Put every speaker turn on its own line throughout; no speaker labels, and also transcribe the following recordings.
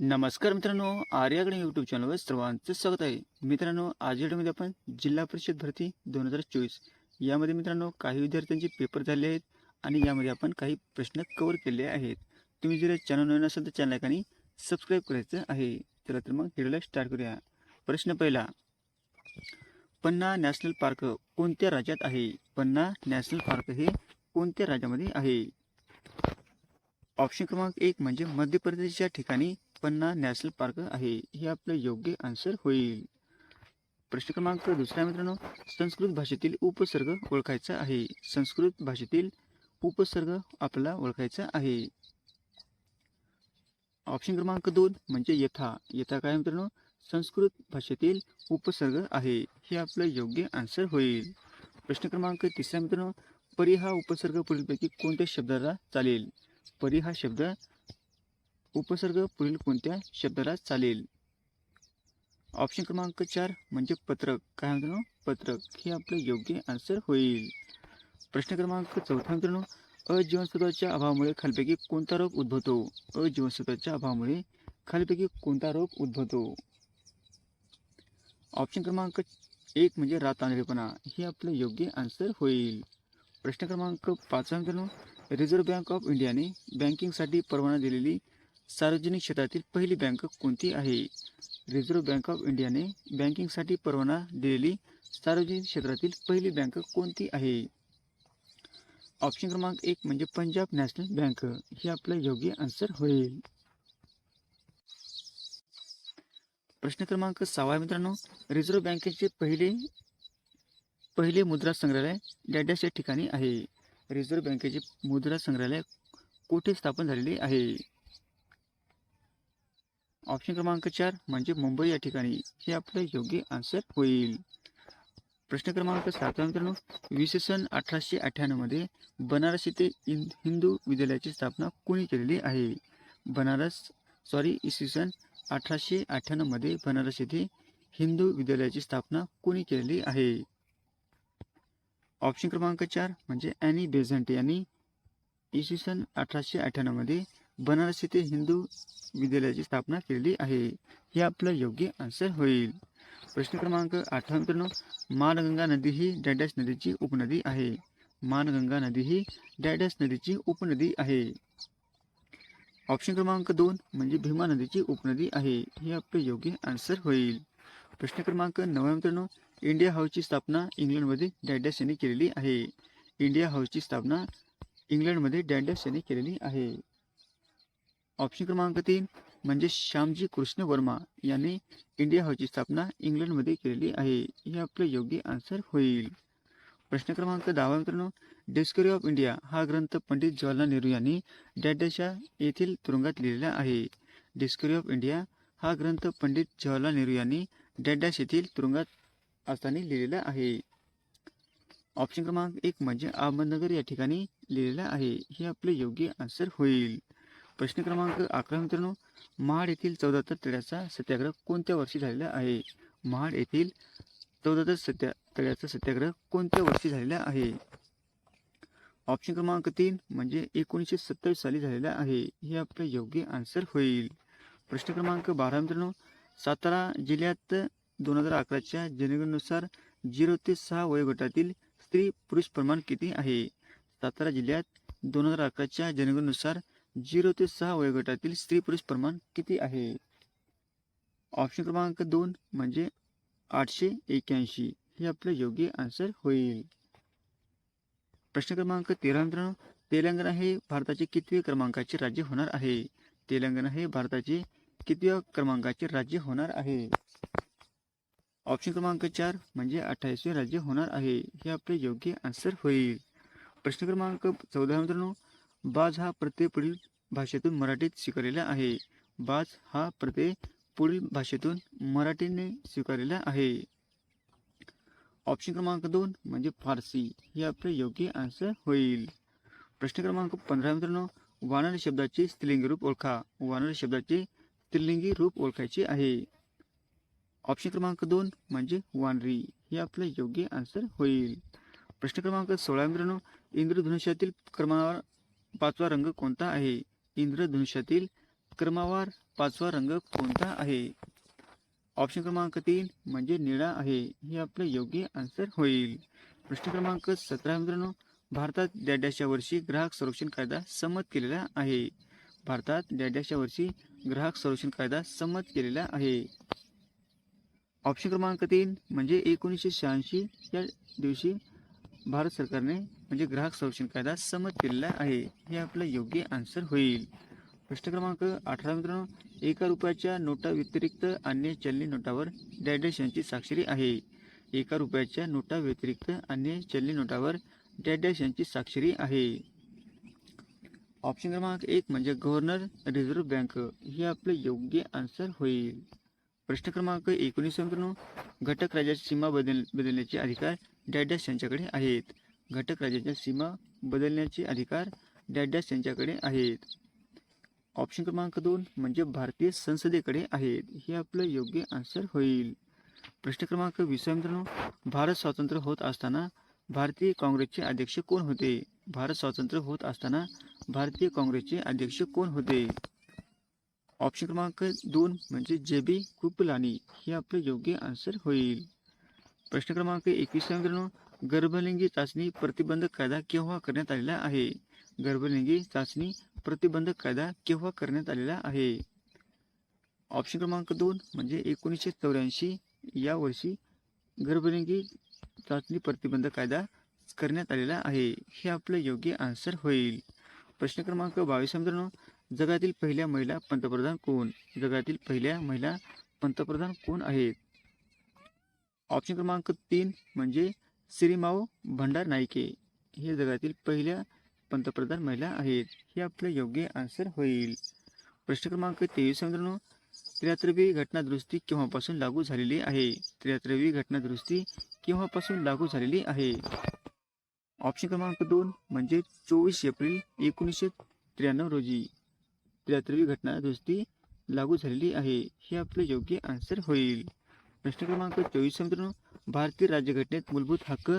नमस्कार मित्रांनो आर्याकडे यूट्यूब चॅनलवर सर्वांचं स्वागत आहे. मित्रांनो आज व्हिडिओमध्ये आपण जिल्हा परिषद भरती दोन हजार चोवीस यामध्ये मित्रांनो काही विद्यार्थ्यांचे पेपर झाले आहेत आणि यामध्ये आपण काही प्रश्न कवर केले आहेत. तुम्ही जर चॅनल नवीन असाल तर चॅनलकानी सबस्क्राईब करायचं आहे. चला तर मग व्हिडिओला स्टार्ट करूया. प्रश्न पहिला पन्ना नॅशनल पार्क कोणत्या राज्यात आहे? पन्ना नॅशनल पार्क हे कोणत्या राज्यामध्ये आहे? ऑप्शन क्रमांक एक म्हणजे मध्य प्रदेशच्या ठिकाणी पन्ना नॅशनल पार्क आहे. हे आपलं योग्य आन्सर होईल. प्रश्न क्रमांक दुसरा मित्रांनो. संस्कृत भाषेतील उपसर्ग ओळखायचा आहे. संस्कृत भाषेतील उपसर्ग आपला ओळखायचा आहे. ऑप्शन क्रमांक दोन म्हणजे यथा. यथा काय मित्रांनो? संस्कृत भाषेतील उपसर्ग आहे. हे आपलं योग्य आन्सर होईल. प्रश्न क्रमांक तिसरा मित्रांनो. परी हा उपसर्ग पुढीलपैकी कोणत्या शब्दाला चालेल? परी हा शब्द उपसर्ग पुढील कोणत्या शब्दाला चालेल? ऑप्शन क्रमांक चार म्हणजे पत्रक. काय मित्रांनो पत्रक. हे आपलं योग्य आन्सर होईल. प्रश्न क्रमांक चौथा मित्रांनो अजीवनसत्वाच्या अभावामुळे खालपैकी कोणता रोग उद्भवतो? अजीवनसत्वाच्या अभावामुळे खालीपैकी कोणता रोग उद्भवतो? ऑप्शन क्रमांक एक म्हणजे रातांधळेपणा हे आपलं योग्य आन्सर होईल. प्रश्न क्रमांक पाचवा मित्रांनो रिझर्व्ह बँक ऑफ इंडियाने बँकिंगसाठी परवाना दिलेली सार्वजनिक क्षेत्रातील पहिली बँक कोणती आहे? रिझर्व्ह बँक ऑफ इंडियाने बँकिंगसाठी परवाना दिलेली सार्वजनिक क्षेत्रातील पहिली बँक कोणती आहे? ऑप्शन क्रमांक एक म्हणजे पंजाब नॅशनल बँक. हे आपलं योग्य आन्सर होईल. प्रश्न क्रमांक सहा मित्रांनो. रिझर्व्ह बँकेचे पहिले पहिले मुद्रा संग्रहालय डॅडॅस या ठिकाणी आहे. रिझर्व्ह बँकेचे मुद्रा संग्रहालय कोठे स्थापन झालेले आहे? ऑप्शन क्रमांक चार म्हणजे मुंबई या ठिकाणी. हे आपलं योग्य आन्सर होईल. प्रश्न क्रमांक सात मित्रांनो. इसवी सन अठराशे अठ्ठ्याण्णवमध्ये बनारस येथे हिंदू विद्यालयाची स्थापना कोणी केलेली आहे? बनारस सॉरी इसवी सन अठराशे अठ्ठ्याण्णवमध्ये बनारस येथे हिंदू विद्यालयाची स्थापना कोणी केलेली आहे? ऑप्शन क्रमांक चार म्हणजे ॲनी बेझंट यांनी इसवी सन अठराशे अठ्ठ्याण्णवमध्ये बनारस येथे हिंदू विद्यालयाची स्थापना केलेली आहे. हे आपलं योग्य आन्सर होईल. प्रश्न क्रमांक आठवा मित्रांनो मानगंगा नदी ही डॅडॅस नदीची उपनदी आहे. मानगंगा नदी ही डॅडॅस नदीची उपनदी आहे. ऑप्शन क्रमांक दोन म्हणजे भीमा नदीची उपनदी आहे. हे आपलं योग्य आन्सर होईल. प्रश्न क्रमांक नववा मित्रांनो इंडिया हाऊसची स्थापना इंग्लंडमध्ये डॅडॅस यांनी केलेली आहे. इंडिया हाऊसची स्थापना इंग्लंडमध्ये डॅडॅस यांनी केलेली आहे. ऑप्शन क्रमांक तीन म्हणजे श्यामजी कृष्ण वर्मा यांनी इंडिया हाऊसची स्थापना इंग्लंडमध्ये केलेली आहे. हे आपलं योग्य आन्सर होईल. प्रश्न क्रमांक दहावा मित्रांनो डिस्कवरी ऑफ इंडिया हा ग्रंथ पंडित जवाहरलाल नेहरू यांनी डॅडशा येथील तुरुंगात लिहिलेला आहे. डिस्कवरी ऑफ इंडिया हा ग्रंथ पंडित जवाहरलाल नेहरू यांनी डॅडॅश येथील तुरुंगात असताना लिहिलेला आहे. ऑप्शन क्रमांक एक म्हणजे अहमदनगर या ठिकाणी लिहिलेला आहे. हे आपले योग्य आन्सर होईल. प्रश्न क्रमांक अकरा मित्रांनो महाड येथील चौदाहत्तर तळ्याचा सत्याग्रह कोणत्या वर्षी झालेला आहे? महाड येथील चौदाहत्तर सत्या तळ्याचा सत्याग्रह कोणत्या वर्षी झालेला आहे? ऑप्शन क्रमांक तीन म्हणजे एकोणीसशे सत्तावीस साली झालेला आहे. हे आपलं योग्य आन्सर होईल. प्रश्न क्रमांक बारा मित्रांनो सातारा जिल्ह्यात दोन हजार अकराच्या जनगणनेनुसार झिरो ते सहा वयोगटातील स्त्री पुरुष प्रमाण किती आहे? सातारा जिल्ह्यात दोन हजार अकराच्या जनगणनेनुसार झिरो ते सहा वयोगटातील स्त्री पुरुष प्रमाण किती आहे? ऑप्शन क्रमांक दोन म्हणजे आठशे एक्याऐंशी हे आपलं योग्य आन्सर होईल. प्रश्न क्रमांक तेरा मित्रांनो तेलंगणा हे भारताचे कितवे क्रमांकाचे राज्य होणार आहे? तेलंगणा हे भारताचे कितव्या क्रमांकाचे राज्य होणार आहे? ऑप्शन क्रमांक चार म्हणजे अठ्ठावीसवे राज्य होणार आहे. हे आपले योग्य आन्सर होईल. प्रश्न क्रमांक चौदा मित्रांनो बाज हा प्रत्यय पुढील भाषेतून मराठीत स्वीकारलेला आहे. बाज हा प्रत्यय पुढील भाषेतून मराठीने स्वीकारलेला आहे. ऑप्शन क्रमांक दोन म्हणजे फारसी. हे आपले योग्य आन्सर होईल. प्रश्न क्रमांक पंधरा मित्रांनो वानर शब्दाचे स्त्रीलिंगी रूप ओळखा. वानर शब्दाचे स्त्रीलिंगी रूप ओळखायचे आहे. ऑप्शन क्रमांक दोन म्हणजे वानरी. हे आपलं योग्य आन्सर होईल. प्रश्न क्रमांक सोळा मित्रांनो इंद्रधनुष्यातील क्रमांकावर पाचवा रंग कोणता आहे? इंद्रधनुष्यातील क्रमावार पाचवा रंग कोणता आहे? ऑप्शन क्रमांक तीन म्हणजे निळा आहे. हे आपलं योग्य आन्सर होईल. प्रश्न क्रमांक सतरा मित्रांनो. भारतात डॅड्याच्या वर्षी ग्राहक संरक्षण कायदा संमत केलेला आहे. भारतात डॅड्याच्या वर्षी ग्राहक संरक्षण कायदा संमत केलेला आहे. ऑप्शन क्रमांक तीन म्हणजे एकोणीसशे शहाऐंशी या दिवशी भारत सरकारने म्हणजे ग्राहक संरक्षण कायदा संमत केलेला आहे. हे आपलं योग्य आन्सर होईल. प्रश्न क्रमांक अठरा मित्रांनो एका रुपयाच्या नोटा व्यतिरिक्त अन्य चलनी नोटावर डॅडॅश यांची स्वाक्षरी आहे. एका रुपयाच्या नोटा व्यतिरिक्त अन्य चलनी नोटावर डॅडॅश यांची स्वाक्षरी आहे. ऑप्शन क्रमांक एक म्हणजे गव्हर्नर रिझर्व्ह बँक. हे आपलं योग्य आन्सर होईल. प्रश्न क्रमांक एकोणीस मित्रांनो घटक राज्याची सीमा बदल बदलण्याचे अधिकार डॅडॅस यांच्याकडे आहेत. घटक राज्याच्या सीमा बदलण्याचे अधिकार डॅडॅस यांच्याकडे आहेत. ऑप्शन क्रमांक दोन म्हणजे भारतीय संसदेकडे आहेत. हे आपलं योग्य आन्सर होईल. प्रश्न क्रमांक वीस मित्रांनो भारत स्वातंत्र्य होत असताना भारतीय काँग्रेसचे अध्यक्ष कोण होते? भारत स्वातंत्र्य होत असताना भारतीय काँग्रेसचे अध्यक्ष कोण होते? ऑप्शन क्रमांक दोन म्हणजे जे बी कृपलानी हे आपलं योग्य आन्सर होईल. प्रश्न क्रमांक एकवीस मित्रांनो. गर्भलिंगी चाचणी प्रतिबंध कायदा केव्हा करण्यात आलेला आहे? गर्भलिंगी चाचणी प्रतिबंधक कायदा केव्हा करण्यात आलेला आहे? ऑप्शन क्रमांक दोन म्हणजे एकोणीसशे चौऱ्याऐंशी या वर्षी गर्भलिंगी चाचणी प्रतिबंध कायदा करण्यात आलेला आहे. हे आपलं योग्य आन्सर होईल. प्रश्न क्रमांक बावीस मित्रांनो. जगातील पहिल्या महिला पंतप्रधान कोण? जगातील पहिल्या महिला पंतप्रधान कोण आहेत? ऑप्शन क्रमांक तीन म्हणजे श्रीमाऊ भंडार नाईके हे जगातील पहिल्या पंतप्रधान महिला आहेत. हे आपलं योग्य आन्सर होईल. प्रश्न क्रमांक तेवीस मित्रांनो. त्र्याहत्तरवी घटनादुरुस्ती केव्हापासून लागू झालेली आहे? त्र्याहत्तरवी घटनादुरुस्ती केव्हापासून लागू झालेली आहे? ऑप्शन क्रमांक दोन म्हणजे चोवीस एप्रिल एकोणीसशे त्र्याण्णव रोजी. त्र्याहत्तरवी घटना दुरुस्ती लागू झालेली आहे. हे आपलं योग्य आन्सर होईल. प्रश्न क्रमांक चोवीस मित्रांनो भारतीय राज्यघटनेत मूलभूत हक्क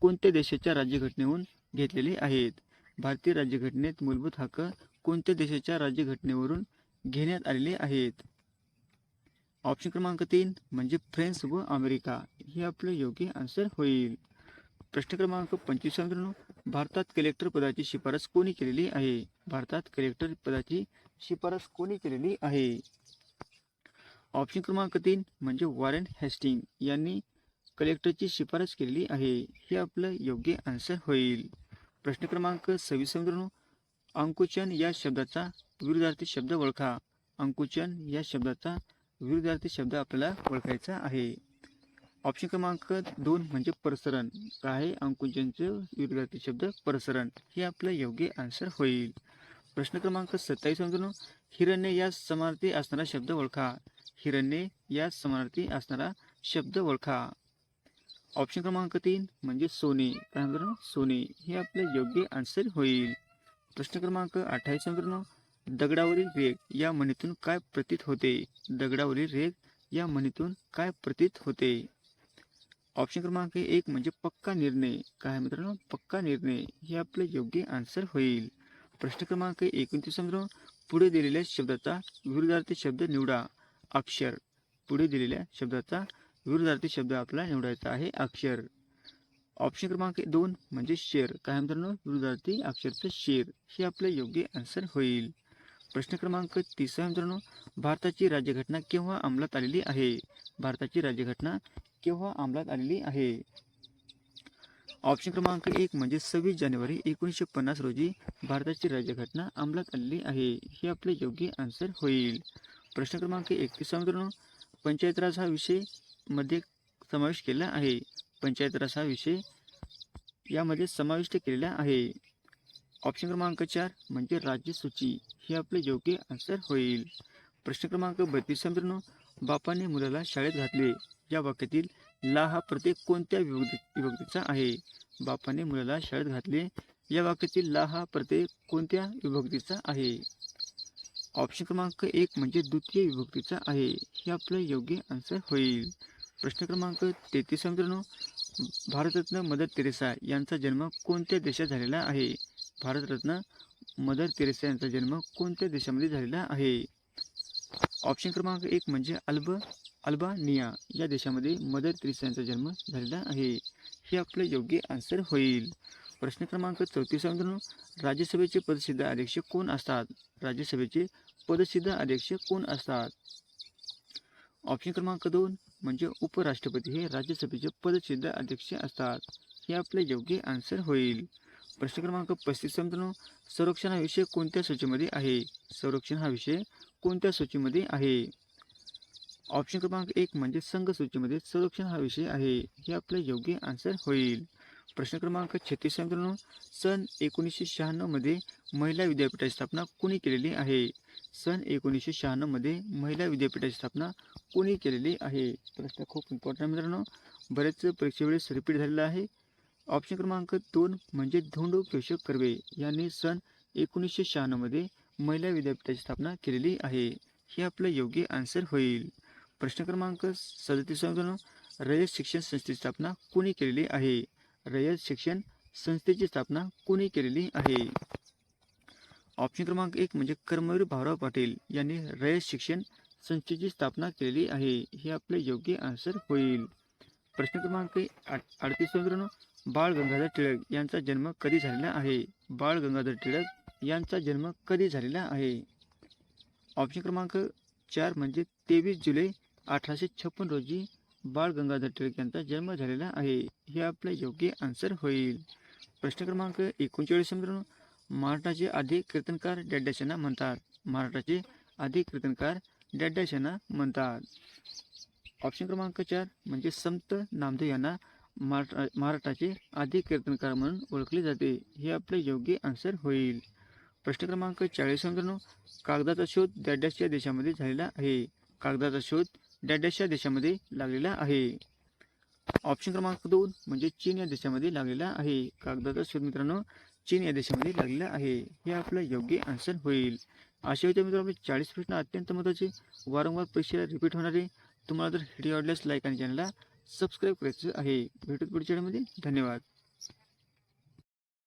कोणत्या देशाच्या राज्यघटनेहून घेतलेले आहेत? भारतीय राज्यघटनेत मूलभूत हक्क कोणत्या देशाच्या राज्यघटनेवरून घेण्यात आलेले आहेत? ऑप्शन क्रमांक तीन म्हणजे फ्रेंच व अमेरिका. हे आपलं योग्य आन्सर होईल. प्रश्न क्रमांक पंचवीस मित्रांनो भारतात कलेक्टर पदाची शिफारस कोणी केलेली आहे? भारतात कलेक्टर पदाची शिफारस कोणी केलेली आहे? ऑप्शन क्रमांक तीन म्हणजे वॉरेन हेस्टिंग यांनी कलेक्टरची शिफारस केलेली आहे. हे आपलं योग्य आन्सर होईल. प्रश्न क्रमांक सव्वीस अंकुचन या शब्दाचा विरुद्धार्थी शब्द ओळखा. अंकुचन या शब्दाचा विरुद्धार्थी शब्द आपल्याला ओळखायचा आहे. ऑप्शन क्रमांक दोन म्हणजे प्रसरण. काय आहे अंकुचनचं विरुद्धार्थी शब्द? प्रसरण. हे आपलं योग्य आन्सर होईल. प्रश्न क्रमांक सत्तावीस मित्रांनो हिरण्य या समानार्थी असणारा शब्द ओळखा. हिरण्य या समानार्थी असणारा शब्द ओळखा. ऑप्शन क्रमांक तीन म्हणजे सोने. काय मित्रांनो सोने. हे आपले योग्य आन्सर होईल. प्रश्न क्रमांक अठ्ठावीस मित्रांनो दगडावरील रेग या म्हणीतून काय प्रतीत होते? दगडावरील रेग या म्हणीतून काय प्रतीत होते? ऑप्शन क्रमांक एक म्हणजे पक्का निर्णय. काय मित्रांनो पक्का निर्णय. हे आपले योग्य आन्सर होईल. प्रश्न क्रमांक एकोणतीस मित्रांनो पुढे दिलेल्या शब्दाचा विरुद्धार्थी शब्द निवडा. अक्षर. पुढे दिलेल्या शब्दाचा विरुद्धार्थी शब्द आपला निवडायचा आहे अक्षर. ऑप्शन क्रमांक दोन म्हणजे शेर. काय मित्रांनो? विरुद्धार्थी अक्षरचं शेर. हे आपलं योग्य आन्सर होईल. प्रश्न क्रमांक तिसरा मित्रांनो. भारताची राज्यघटना केव्हा अंमलात आलेली आहे? भारताची राज्यघटना केव्हा अंमलात आलेली आहे? ऑप्शन क्रमांक एक म्हणजे सव्वीस जानेवारी एकोणीसशे पन्नास रोजी भारताची राज्यघटना अंमलात आलेली आहे. हे आपले योग्य आन्सर होईल. प्रश्न क्रमांक एकतीस मित्रांनो पंचायत राज हा विषयमध्ये समावेश केलेला आहे. पंचायत राज हा विषय यामध्ये समाविष्ट केलेला आहे. ऑप्शन क्रमांक चार म्हणजे राज्य सूची. हे आपले योग्य आन्सर होईल. प्रश्न क्रमांक बत्तीस मित्रांनो बापाने मुलाला शाळेत घातले. या वाक्यातील ला हा प्रत्येक कोणत्या विभक्ती विभक्तीचा आहे? बापाने मुलाला शाळेत घातले. या वाक्यातील ला हा प्रत्येक कोणत्या विभक्तीचा आहे? ऑप्शन क्रमांक एक म्हणजे द्वितीय विभक्तीचा आहे. हे आपलं योग्य आन्सर होईल. प्रश्न क्रमांक तेहतीस मित्रांनो भारतरत्न मदर तेरेसा यांचा जन्म कोणत्या देशात झालेला आहे? भारतरत्न मदर तेरेसा यांचा जन्म कोणत्या देशामध्ये झालेला आहे? ऑप्शन क्रमांक एक म्हणजे अल्ब अल्बानिया या देशामध्ये मदर त्रिसांचा यांचा जन्म झालेला आहे. हे आपलं योग्य आन्सर होईल. प्रश्न क्रमांक चौतीस राज्यसभेचे पदसिद्ध अध्यक्ष कोण असतात? राज्यसभेचे पदसिद्ध अध्यक्ष कोण असतात? ऑप्शन क्रमांक दोन म्हणजे उपराष्ट्रपती हे राज्यसभेचे पदसिद्ध अध्यक्ष असतात. हे आपले योग्य आन्सर होईल. प्रश्न क्रमांक पस्तीस मित्रांनो. संरक्षण हा विषय कोणत्या सूचीमध्ये आहे? संरक्षण हा विषय कोणत्या सूचीमध्ये आहे? ऑप्शन क्रमांक एक म्हणजे संघ सूचीमध्ये संरक्षण हा विषय आहे. हे आपलं योग्य आन्सर होईल. प्रश्न क्रमांक छत्तीस मित्रांनो. सन एकोणीसशे शहाण्णवमध्ये महिला विद्यापीठाची स्थापना कोणी केलेली आहे? सन एकोणीसशे शहाण्णवमध्ये महिला विद्यापीठाची स्थापना कोणी केलेली आहे? प्रश्न खूप इम्पॉर्टंट आहे मित्रांनो. बरेच परीक्षेवेळेस रिपीट झालेला आहे. ऑप्शन क्रमांक दोन म्हणजे धोंडू केशव कर्वे यांनी सन एकोणीसशे शहाण्णवमध्ये महिला विद्यापीठाची स्थापना केलेली आहे. हे आपलं योग्य आन्सर होईल. प्रश्न क्रमांक सदतीस रयत शिक्षण संस्थेची स्थापना कोणी केलेली आहे? रयत शिक्षण संस्थेची स्थापना कोणी केलेली आहे? ऑप्शन क्रमांक एक म्हणजे कर्मवीर भाऊराव पाटील यांनी रयत शिक्षण संस्थेची स्थापना केलेली आहे. हे आपले योग्य आन्सर होईल. प्रश्न क्रमांक अडतीस बाळ गंगाधर टिळक यांचा जन्म कधी झालेला आहे? बाळ गंगाधर टिळक यांचा जन्म कधी झालेला आहे? ऑप्शन क्रमांक चार म्हणजे तेवीस जुलै अठराशे छप्पन रोजी बाळ गंगाधर टिळक यांचा जन्म झालेला आहे. हे आपले योग्य आन्सर होईल. प्रश्न क्रमांक एकोणचाळीस मित्रांनो महाराष्ट्राचे आधी कीर्तनकार डॅडॅशांना म्हणतात. महाराष्ट्राचे आधी कीर्तनकार डॅडॅशांना म्हणतात. ऑप्शन क्रमांक चार म्हणजे संत नामदेव यांना महारा महाराष्ट्राचे आधी कीर्तनकार म्हणून ओळखले जाते. हे आपले योग्य आन्सर होईल. प्रश्न क्रमांक चाळीस मित्रांनो कागदाचा शोध डॅडॅश देशामध्ये झालेला आहे. कागदाचा शोध डॅडॅश या देशामध्ये लागलेला आहे. ऑप्शन क्रमांक दोन म्हणजे चीन या देशामध्ये लागलेला आहे. कागदाचा शोध मित्रांनो चीन या देशामध्ये लागलेला आहे. हे आपलं योग्य आन्सर होईल. अशा होते मित्रांनो चाळीस प्रश्न अत्यंत महत्त्वाचे वारंवार परीक्षेला रिपीट होणारे. तुम्हाला जर व्हिडिओ आवडल्यास लाईक आणि चॅनलला सबस्क्राईब करायचं आहे. भेटत पुढच्या धन्यवाद.